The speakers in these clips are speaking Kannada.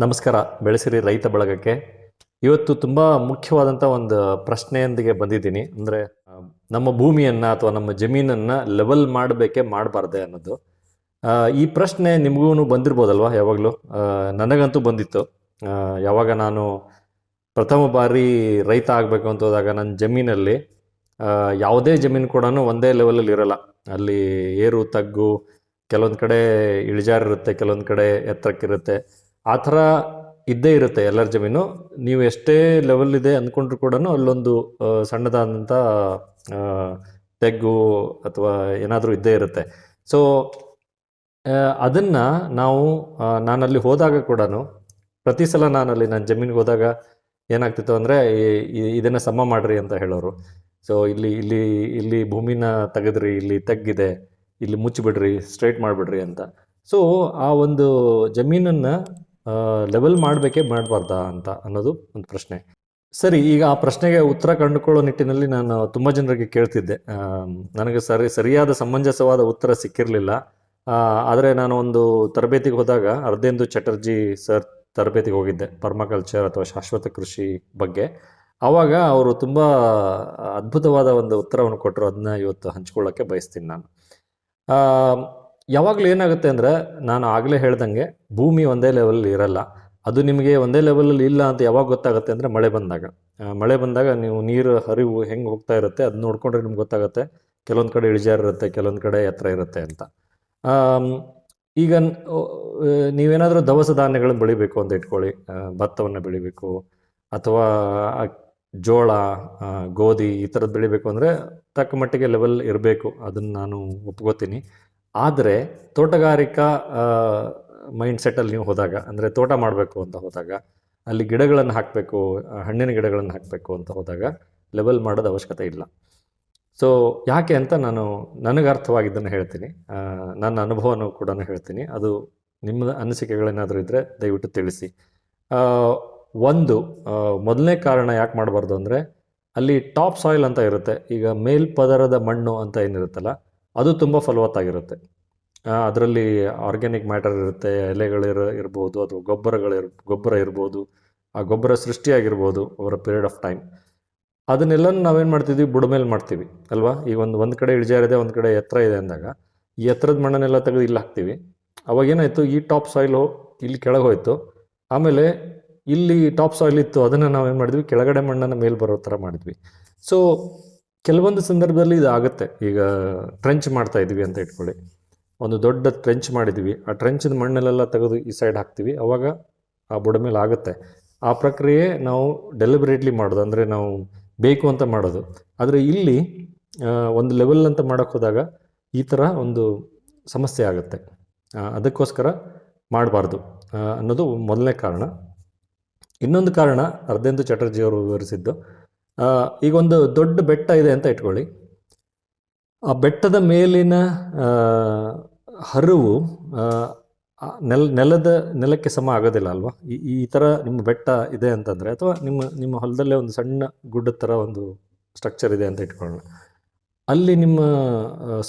ನಮಸ್ಕಾರ, ಬೆಳೆಸಿರಿ ರೈತ ಬಳಗಕ್ಕೆ. ಇವತ್ತು ತುಂಬ ಮುಖ್ಯವಾದಂಥ ಒಂದು ಪ್ರಶ್ನೆಯೊಂದಿಗೆ ಬಂದಿದ್ದೀನಿ. ಅಂದರೆ ನಮ್ಮ ಭೂಮಿಯನ್ನು ಅಥವಾ ನಮ್ಮ ಜಮೀನನ್ನು ಲೆವೆಲ್ ಮಾಡಬೇಕೆ ಮಾಡಬಾರ್ದೆ ಅನ್ನೋದು. ಈ ಪ್ರಶ್ನೆ ನಿಮಗೂ ಬಂದಿರ್ಬೋದಲ್ವಾ ಯಾವಾಗಲೂ? ನನಗಂತೂ ಬಂದಿತ್ತು. ಯಾವಾಗ ನಾನು ಪ್ರಥಮ ಬಾರಿ ರೈತ ಆಗಬೇಕು ಅಂತ ಹೋದಾಗ ನನ್ನ ಜಮೀನಲ್ಲಿ ಯಾವುದೇ ಜಮೀನು ಕೂಡ ಒಂದೇ ಲೆವೆಲಲ್ಲಿ ಇರಲ್ಲ. ಅಲ್ಲಿ ಏರು, ತಗ್ಗು, ಕೆಲವೊಂದು ಕಡೆ ಇಳಿಜಾರಿರುತ್ತೆ, ಕೆಲವೊಂದು ಕಡೆ ಎತ್ತರಕ್ಕಿರುತ್ತೆ. ಆ ಥರ ಇದ್ದೇ ಇರುತ್ತೆ ಎಲ್ಲರ ಜಮೀನು. ನೀವು ಎಷ್ಟೇ ಲೆವೆಲ್ ಇದೆ ಅಂದ್ಕೊಂಡ್ರು ಕೂಡ ಅಲ್ಲೊಂದು ಸಣ್ಣದಾದಂಥ ತೆಗ್ಗು ಅಥವಾ ಏನಾದರೂ ಇದ್ದೇ ಇರುತ್ತೆ. ಸೊ ಅದನ್ನು ನಾವು ನಾನಲ್ಲಿ ಹೋದಾಗ ಕೂಡ ಪ್ರತಿ ಸಲ ನಾನಲ್ಲಿ ನನ್ನ ಜಮೀನಿಗೆ ಹೋದಾಗ ಏನಾಗ್ತಿತ್ತು ಅಂದರೆ ಇದನ್ನು ಸಮ ಮಾಡ್ರಿ ಅಂತ ಹೇಳೋರು. ಸೊ ಇಲ್ಲಿ ಇಲ್ಲಿ ಇಲ್ಲಿ ಭೂಮಿನ ತೆಗೆದ್ರಿ, ಇಲ್ಲಿ ತೆಗ್ಗಿದೆ, ಇಲ್ಲಿ ಮುಚ್ಚಿಬಿಡ್ರಿ ಸ್ಟ್ರೈಟ್ ಮಾಡಿಬಿಡ್ರಿ ಅಂತ. ಸೊ ಆ ಒಂದು ಜಮೀನನ್ನು ಲೆವೆಲ್ ಮಾಡಬೇಕೇ ಮಾಡಬಾರ್ದಾ ಅಂತ ಅನ್ನೋದು ಒಂದು ಪ್ರಶ್ನೆ. ಸರಿ, ಈಗ ಆ ಪ್ರಶ್ನೆಗೆ ಉತ್ತರ ಕಂಡುಕೊಳ್ಳೋ ನಿಟ್ಟಿನಲ್ಲಿ ನಾನು ತುಂಬ ಜನರಿಗೆ ಕೇಳ್ತಿದ್ದೆ. ನನಗೆ ಸರಿ, ಸರಿಯಾದ ಸಮಂಜಸವಾದ ಉತ್ತರ ಸಿಕ್ಕಿರಲಿಲ್ಲ. ಆದರೆ ನಾನು ಒಂದು ತರಬೇತಿಗೆ ಹೋದಾಗ ಅರ್ಧೇಂದು ಚಟರ್ಜಿ ಸರ್ ತರಬೇತಿಗೆ ಹೋಗಿದ್ದೆ, ಪರ್ಮಾಕಲ್ಚರ್ ಅಥವಾ ಶಾಶ್ವತ ಕೃಷಿ ಬಗ್ಗೆ. ಆವಾಗ ಅವರು ತುಂಬ ಅದ್ಭುತವಾದ ಒಂದು ಉತ್ತರವನ್ನು ಕೊಟ್ಟರು ಅದನ್ನ ಇವತ್ತು ಹಂಚ್ಕೊಳ್ಳೋಕ್ಕೆ ಬಯಸ್ತೀನಿ ನಾನು. ಯಾವಾಗಲೂ ಏನಾಗುತ್ತೆ ಅಂದರೆ ನಾನು ಆಗಲೇ ಹೇಳ್ದಂಗೆ ಭೂಮಿ ಒಂದೇ ಲೆವೆಲಲ್ಲಿ ಇರಲ್ಲ. ಅದು ನಿಮಗೆ ಒಂದೇ ಲೆವೆಲಲ್ಲಿ ಇಲ್ಲ ಅಂತ ಯಾವಾಗ ಗೊತ್ತಾಗುತ್ತೆ ಅಂದರೆ ಮಳೆ ಬಂದಾಗ. ಮಳೆ ಬಂದಾಗ ನೀವು ನೀರು, ಹರಿವು ಹೆಂಗೆ ಹೋಗ್ತಾ ಇರುತ್ತೆ ಅದು ನೋಡ್ಕೊಂಡ್ರೆ ನಿಮ್ಗೆ ಗೊತ್ತಾಗುತ್ತೆ. ಕೆಲವೊಂದು ಕಡೆ ಇಳಿಜಾರು ಇರುತ್ತೆ, ಕೆಲವೊಂದು ಕಡೆ ಎತ್ತರ ಇರುತ್ತೆ ಅಂತ. ಈಗ ನೀವೇನಾದರೂ ದವಸ ಧಾನ್ಯಗಳನ್ನು ಬೆಳಿಬೇಕು ಅಂತ ಇಟ್ಕೊಳ್ಳಿ. ಭತ್ತವನ್ನು ಬೆಳಿಬೇಕು ಅಥವಾ ಜೋಳ ಗೋಧಿ ಈ ಥರದ್ದು ಬೆಳಿಬೇಕು ಅಂದರೆ ತಕ್ಕ ಮಟ್ಟಿಗೆ ಲೆವೆಲ್ ಇರಬೇಕು. ಅದನ್ನು ನಾನು ಒಪ್ಕೋತೀನಿ. ಆದರೆ ತೋಟಗಾರಿಕಾ ಮೈಂಡ್ ಸೆಟ್ಟಲ್ಲಿ ನೀವು ಹೋದಾಗ, ಅಂದರೆ ತೋಟ ಮಾಡಬೇಕು ಅಂತ ಹೋದಾಗ, ಅಲ್ಲಿ ಗಿಡಗಳನ್ನು ಹಾಕಬೇಕು, ಹಣ್ಣಿನ ಗಿಡಗಳನ್ನು ಹಾಕಬೇಕು ಅಂತ ಹೋದಾಗ ಲೆವೆಲ್ ಮಾಡೋದು ಅವಶ್ಯಕತೆ ಇಲ್ಲ. ಸೊ ಯಾಕೆ ಅಂತ ನಾನು ನನಗೆ ಅರ್ಥವಾಗಿದ್ದನ್ನು ಹೇಳ್ತೀನಿ. ನನ್ನ ಅನುಭವನೂ ಕೂಡ ಹೇಳ್ತೀನಿ. ಅದು ನಿಮ್ಮ ಅನಿಸಿಕೆಗಳೇನಾದರೂ ಇದ್ದರೆ ದಯವಿಟ್ಟು ತಿಳಿಸಿ. ಒಂದು ಮೊದಲನೇ ಕಾರಣ ಯಾಕೆ ಮಾಡಬಾರ್ದು ಅಂದರೆ ಅಲ್ಲಿ ಟಾಪ್ ಸಾಯಿಲ್ ಅಂತ ಇರುತ್ತೆ. ಈಗ ಮೇಲ್ಪದರದ ಮಣ್ಣು ಅಂತ ಏನಿರುತ್ತಲ್ಲ ಅದು ತುಂಬ ಫಲವತ್ತಾಗಿರುತ್ತೆ. ಅದರಲ್ಲಿ ಆರ್ಗ್ಯಾನಿಕ್ ಮ್ಯಾಟರ್ ಇರುತ್ತೆ ಎಲೆಗಳಿರ ಇರ್ಬೋದು ಅಥವಾ ಗೊಬ್ಬರಗಳಿರ್ ಗೊಬ್ಬರ ಇರ್ಬೋದು, ಆ ಗೊಬ್ಬರ ಸೃಷ್ಟಿಯಾಗಿರ್ಬೋದು ಅವರ ಪೀರಿಯಡ್ ಆಫ್ ಟೈಮ್ ಅದನ್ನೆಲ್ಲ ನಾವೇನು ಮಾಡ್ತಿದ್ವಿ? ಬುಡಮೇಲೆ ಮಾಡ್ತೀವಿ, ಅಲ್ವಾ? ಈಗ ಒಂದು ಒಂದು ಕಡೆ ಇಳಿಜಾರಿದೆ, ಒಂದು ಕಡೆ ಎತ್ತರ ಇದೆ ಅಂದಾಗ, ಈ ಎತ್ತರದ ಮಣ್ಣನ್ನೆಲ್ಲ ತೆಗೆದು ಇಲ್ಲಿ ಹಾಕ್ತೀವಿ. ಅವಾಗ ಏನಾಯಿತು? ಈ ಟಾಪ್ ಸಾಯಿಲು ಇಲ್ಲಿ ಕೆಳಗೆ ಹೋಯಿತು. ಆಮೇಲೆ ಇಲ್ಲಿ ಟಾಪ್ ಸಾಯಿಲ್ ಇತ್ತು, ಅದನ್ನು ನಾವೇನು ಮಾಡಿದ್ವಿ? ಕೆಳಗಡೆ ಮಣ್ಣನ್ನು ಮೇಲೆ ಬರೋ ಥರ ಮಾಡಿದ್ವಿ. ಸೊ ಕೆಲವೊಂದು ಸಂದರ್ಭದಲ್ಲಿ ಇದು ಆಗುತ್ತೆ ಈಗ ಟ್ರೆಂಚ್ ಮಾಡ್ತಾ ಇದ್ವಿ ಅಂತ ಇಟ್ಕೊಳ್ಳಿ. ಒಂದು ದೊಡ್ಡ ಟ್ರೆಂಚ್ ಮಾಡಿದ್ವಿ. ಆ ಟ್ರೆಂಚಿನ ಮಣ್ಣಲ್ಲೆಲ್ಲ ತೆಗೆದು ಈ ಸೈಡ್ ಹಾಕ್ತೀವಿ. ಅವಾಗ ಆ ಬುಡ ಮೇಲೆ ಆಗುತ್ತೆ. ಆ ಪ್ರಕ್ರಿಯೆ ನಾವು ಡೆಲಿಬ್ರೇಟ್ಲಿ ಮಾಡೋದು. ಅಂದರೆ ನಾವು ಬೇಕು ಅಂತ ಮಾಡೋದು. ಆದರೆ ಇಲ್ಲಿ ಒಂದು ಲೆವೆಲ್ ಅಂತ ಮಾಡೋಕ್ಕೆ ಹೋದಾಗ ಈ ಥರ ಒಂದು ಸಮಸ್ಯೆ ಆಗುತ್ತೆ. ಅದಕ್ಕೋಸ್ಕರ ಮಾಡಬಾರ್ದು ಅನ್ನೋದು ಮೊದಲನೇ ಕಾರಣ. ಇನ್ನೊಂದು ಕಾರಣ ಅರ್ಧೇಂದು ಚಟರ್ಜಿ ಅವರು ವಿವರಿಸಿದ್ದು ಈಗ ಒಂದು ದೊಡ್ಡ ಬೆಟ್ಟ ಇದೆ ಅಂತ ಇಟ್ಕೊಳ್ಳಿ. ಆ ಬೆಟ್ಟದ ಮೇಲಿನ ಹರಿವು ನೆಲ, ನೆಲದ ನೆಲಕ್ಕೆ ಸಮ ಆಗೋದಿಲ್ಲ ಅಲ್ವಾ? ಈ ಈ ಥರ ನಿಮ್ಮ ಬೆಟ್ಟ ಇದೆ ಅಂತಂದರೆ, ಅಥವಾ ನಿಮ್ಮ ನಿಮ್ಮ ಹೊಲದಲ್ಲೇ ಒಂದು ಸಣ್ಣ ಗುಡ್ಡದ ಥರ ಒಂದು ಸ್ಟ್ರಕ್ಚರ್ ಇದೆ ಅಂತ ಇಟ್ಕೊಳ್ಳೋಣ. ಅಲ್ಲಿ ನಿಮ್ಮ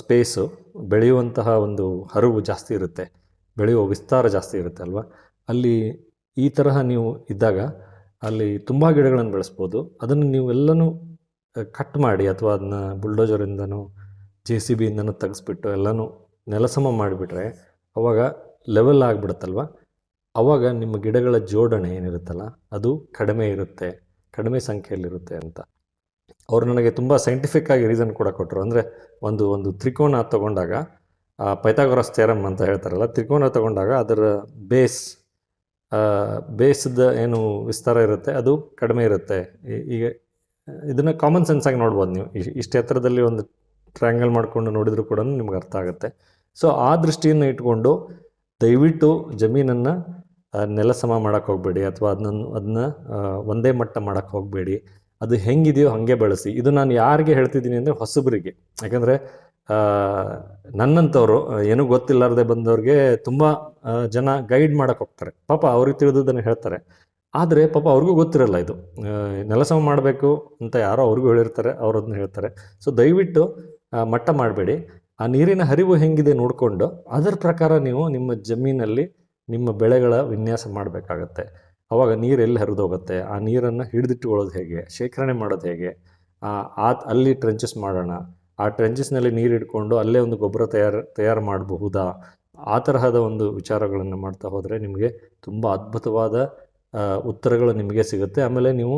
ಸ್ಪೇಸು ಬೆಳೆಯುವಂತಹ ಒಂದು ಹರಿವು ಜಾಸ್ತಿ ಇರುತ್ತೆ. ಬೆಳೆಯುವ ವಿಸ್ತಾರ ಜಾಸ್ತಿ ಇರುತ್ತೆ ಅಲ್ವಾ? ಅಲ್ಲಿ ಈ ತರಹ ನೀವು ಇದ್ದಾಗ ಅಲ್ಲಿ ತುಂಬ ಗಿಡಗಳನ್ನು ಬೆಳೆಸ್ಬೋದು. ಅದನ್ನು ನೀವೆಲ್ಲನೂ ಕಟ್ ಮಾಡಿ ಅಥವಾ ಅದನ್ನ ಬುಲ್ಡೋಜರಿಂದನೂ ಜೆ ಸಿ ಬಿಯಿಂದನೂ ತೆಗೆಸ್ಬಿಟ್ಟು ಎಲ್ಲನೂ ನೆಲಸಮ ಮಾಡಿಬಿಟ್ರೆ ಅವಾಗ ಲೆವೆಲ್ ಆಗಿಬಿಡುತ್ತಲ್ವ? ಅವಾಗ ನಿಮ್ಮ ಗಿಡಗಳ ಜೋಡಣೆ ಏನಿರುತ್ತಲ್ಲ, ಅದು ಕಡಿಮೆ ಇರುತ್ತೆ, ಕಡಿಮೆ ಸಂಖ್ಯೆಯಲ್ಲಿರುತ್ತೆ ಅಂತ. ಅವರು ನನಗೆ ತುಂಬ ಸೈಂಟಿಫಿಕ್ ಆಗಿ ರೀಸನ್ ಕೂಡ ಕೊಟ್ಟರು ಅಂದರೆ ಒಂದು ಒಂದು ತ್ರಿಕೋನ ತಗೊಂಡಾಗ ಪೈಥಾಗೊರಸ್ ಥೇರಮ್ ಅಂತ ಹೇಳ್ತಾರಲ್ಲ, ತ್ರಿಕೋನ ತಗೊಂಡಾಗ ಅದರ ಬೇಸ್ ಬೇಸ್ದ ಏನು ವಿಸ್ತಾರ ಇರುತ್ತೆ, ಅದು ಕಡಿಮೆ ಇರುತ್ತೆ. ಈಗ, ಇದನ್ನು ಕಾಮನ್ ಸೆನ್ಸ್ ಆಗಿ ನೋಡ್ಬೋದು ನೀವು. ಇಷ್ಟು ಎತ್ತರದಲ್ಲಿ ಒಂದು ಟ್ರ್ಯಾಂಗಲ್ ಮಾಡಿಕೊಂಡು ನೋಡಿದರೂ ಕೂಡ ನಿಮ್ಗೆ ಅರ್ಥ ಆಗುತ್ತೆ. ಸೊ ಆ ದೃಷ್ಟಿಯನ್ನು ಇಟ್ಕೊಂಡು ದಯವಿಟ್ಟು ಜಮೀನನ್ನು ನೆಲ ಸಮ ಮಾಡೋಕ್ಕೆ ಹೋಗಬೇಡಿ, ಅಥವಾ ಅದನ್ನ ಅದನ್ನ ಒಂದೇ ಮಟ್ಟ ಮಾಡೋಕ್ಕೆ ಹೋಗಬೇಡಿ. ಅದು ಹೆಂಗಿದೆಯೋ ಹಾಗೆ ಬಳಸಿ. ಇದು ನಾನು ಯಾರಿಗೆ ಹೇಳ್ತಿದ್ದೀನಿ ಅಂದರೆ ಹೊಸಬರಿಗೆ. ಯಾಕಂದರೆ ನನ್ನಂಥವ್ರು ಏನೂ ಗೊತ್ತಿಲ್ಲಾರದೆ ಬಂದವ್ರಿಗೆ ತುಂಬ ಜನ ಗೈಡ್ ಮಾಡೋಕೆ ಹೋಗ್ತಾರೆ. ಪಾಪ ಅವ್ರಿಗೆ ತಿಳಿದದನ್ನು ಹೇಳ್ತಾರೆ. ಆದರೆ ಪಾಪ ಅವ್ರಿಗೂ ಗೊತ್ತಿರಲ್ಲ ಇದು. ನೆಲಸಮ ಮಾಡಬೇಕು ಅಂತ ಯಾರೋ ಅವ್ರಿಗೂ ಹೇಳಿರ್ತಾರೆ ಅವ್ರು ಅದನ್ನ ಹೇಳ್ತಾರೆ. ಸೊ ದಯವಿಟ್ಟು ಮಟ್ಟ ಮಾಡಬೇಡಿ. ಆ ನೀರಿನ ಹರಿವು ಹೆಂಗಿದೆ ನೋಡಿಕೊಂಡು, ಅದರ ಪ್ರಕಾರ ನೀವು ನಿಮ್ಮ ಜಮೀನಲ್ಲಿ ನಿಮ್ಮ ಬೆಳೆಗಳ ವಿನ್ಯಾಸ ಮಾಡಬೇಕಾಗತ್ತೆ. ಅವಾಗ ನೀರು ಎಲ್ಲಿ ಹರಿದೋಗುತ್ತೆ, ಆ ನೀರನ್ನು ಹಿಡಿದಿಟ್ಟುಕೊಳ್ಳೋದು ಹೇಗೆ, ಶೇಖರಣೆ ಮಾಡೋದು ಹೇಗೆ, ಆ- ಅಲ್ಲಿ ಟ್ರೆಂಚಸ್ ಮಾಡೋಣ ಆ ಟ್ರೆಂಚಸ್ನಲ್ಲಿ ನೀರು ಇಟ್ಕೊಂಡು ಅಲ್ಲೇ ಒಂದು ಗೊಬ್ಬರ ತಯಾರು ತಯಾರು ಮಾಡಬಹುದಾ? ಆ ತರಹದ ಒಂದು ವಿಚಾರಗಳನ್ನು ಮಾಡ್ತಾ ಹೋದರೆ ನಿಮಗೆ ತುಂಬ ಅದ್ಭುತವಾದ ಉತ್ತರಗಳು ನಿಮಗೆ ಸಿಗುತ್ತೆ. ಆಮೇಲೆ ನೀವು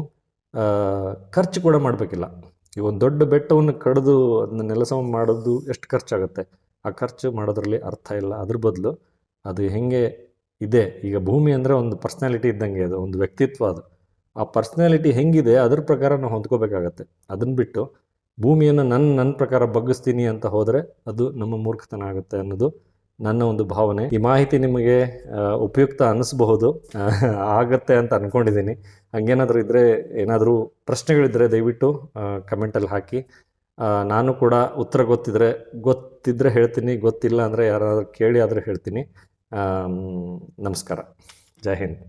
ಖರ್ಚು ಕೂಡ ಮಾಡಬೇಕಿಲ್ಲ. ಈ ಒಂದು ದೊಡ್ಡ ಬೆಟ್ಟವನ್ನು ಕಡಿದು ಅದನ್ನ ನೆಲಸಮ ಮಾಡೋದು ಎಷ್ಟು ಖರ್ಚಾಗುತ್ತೆ? ಆ ಖರ್ಚು ಮಾಡೋದ್ರಲ್ಲಿ ಅರ್ಥ ಇಲ್ಲ. ಅದ್ರ ಬದಲು ಅದು ಹೆಂಗೆ ಇದೆ? ಈಗ ಭೂಮಿ ಅಂದರೆ ಒಂದು ಪರ್ಸ್ನಾಲಿಟಿ ಇದ್ದಂಗೆ ಅದು, ಒಂದು ವ್ಯಕ್ತಿತ್ವ ಅದು. ಆ ಪರ್ಸ್ನಾಲಿಟಿ ಹೆಂಗಿದೆ ಅದ್ರ ಪ್ರಕಾರ ನಾವು ಹೊಂದ್ಕೋಬೇಕಾಗತ್ತೆ. ಅದನ್ನು ಬಿಟ್ಟು ಭೂಮಿಯನ್ನು ನನ್ನ ನನ್ನ ಪ್ರಕಾರ ಬಗ್ಗಿಸ್ತೀನಿ ಅಂತ ಹೋದರೆ ಅದು ನಮ್ಮ ಮೂರ್ಖತನ ಆಗುತ್ತೆ ಅನ್ನೋದು ನನ್ನ ಒಂದು ಭಾವನೆ. ಈ ಮಾಹಿತಿ ನಿಮಗೆ ಉಪಯುಕ್ತ ಅನ್ನಿಸ್ಬಹುದು. ಆಗತ್ತೆ ಅಂತ ಅಂದ್ಕೊಂಡಿದ್ದೀನಿ ಹಂಗೇನಾದರೂ ಇದ್ದರೆ ಏನಾದರೂ ಪ್ರಶ್ನೆಗಳಿದ್ದರೆ ದಯವಿಟ್ಟು ಕಮೆಂಟಲ್ಲಿ ಹಾಕಿ. ನಾನು ಕೂಡ ಉತ್ತರ ಗೊತ್ತಿದ್ರೆ ಗೊತ್ತಿದ್ದರೆ ಹೇಳ್ತೀನಿ. ಗೊತ್ತಿಲ್ಲ ಅಂದರೆ ಯಾರಾದರೂ ಕೇಳಿ ಆದರೆ ಹೇಳ್ತೀನಿ. ನಮಸ್ಕಾರ. ಜೈ ಹಿಂದ್.